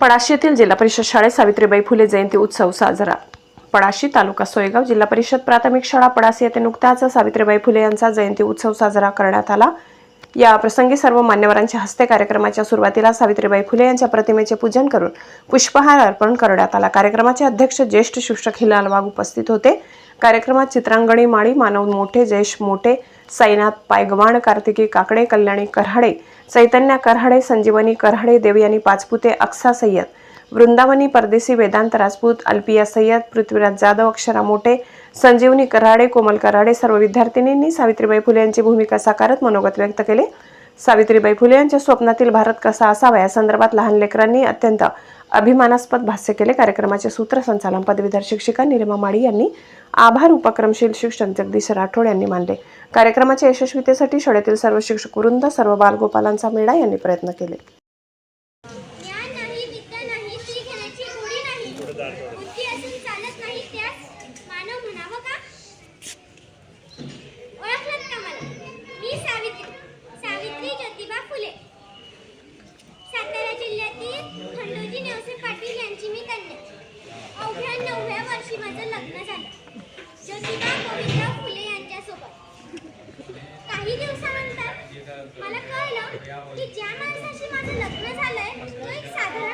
पळाशी येथील जिल्हा परिषद शाळेत सावित्रीबाई फुले जयंती उत्सव साजरा. पळाशी तालुका सोयगाव जिल्हा परिषद प्राथमिक शाळा पळासी येथे नुकताच सावित्रीबाई फुले यांचा जयंती उत्सव साजरा करण्यात आला. या प्रसंगी सर्व मान्यवरांच्या हस्ते कार्यक्रमाच्या सुरुवातीला सावित्रीबाई फुले यांच्या प्रतिमेचे पूजन करून पुष्पहार अर्पण करण्यात आला. कार्यक्रमाचे अध्यक्ष ज्येष्ठ शिक्षक हिलाल वाघ उपस्थित होते. कार्यक्रमात चित्रांगणी माळी मानव मोठे जयेश मोठे साईनाथ पायगवाण कार्तिकी काकडे कल्याणी कऱ्हाडे चैतन्या कऱ्हाडे संजीवनी करहाडे देवयानी पाचपुते अक्सा सय्यद वृंदावनी परदेसी वेदांत राजपूत अल्पिया सय्यद पृथ्वीराज जाधव अक्षरा मोठे संजीवनी कराडे कोमल कराडे सर्व विद्यार्थिनींनी सावित्रीबाई फुले यांची भूमिका साकारत मनोगत व्यक्त केले. सावित्रीबाई फुले यांच्या स्वप्नातील भारत कसा असावा या संदर्भात लहान लेकरांनी अत्यंत अभिमानास्पद भाष्य केले. कार्यक्रमाचे सूत्रसंचालन पदवीधर शिक्षिका निलिमा माळी यांनी आभार उपक्रमशील शिक्षक जगदीश राठोड यांनी मानले. कार्यक्रमाच्या यशस्वीतेसाठी शाळेतील सर्व शिक्षक वृंद सर्व बालगोपालांचा मेळा यांनी प्रयत्न केले. सातारा खंडोजी नेवसे पाटील यांची मी कन्या अवघ्या नवव्या वर्षी माझं लग्न झालं. ज्योतिबा गोविंदराव फुले यांच्यासोबत. काही दिवसानंतर मला कळलं की ज्या माणसाशी माझं लग्न झालंय तो एक साधारण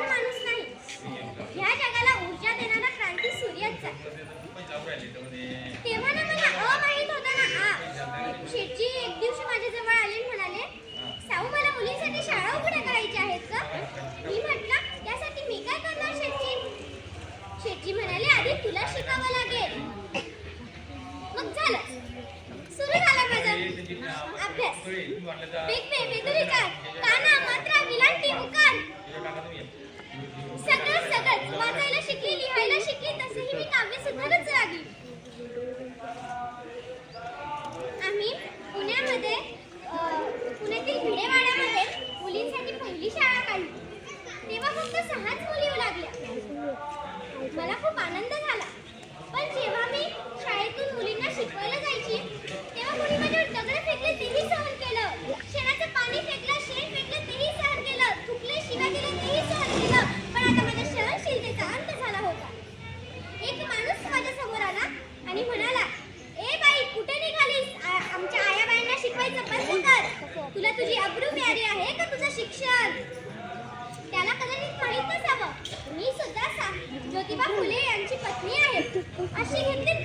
शेटजी म्हणाले आधी तुला शिकावं लागेल. मग झालं सुरू झाला माझा. अभ्यास. बेग तरी काय? का ना? तुझी अब्रू प्यारी आहे का तुझं शिक्षण? त्याला कदाचित माहीत नसावं. मी सुद्धा ज्योतिबा फुले यांची पत्नी आहे. अशी घेतली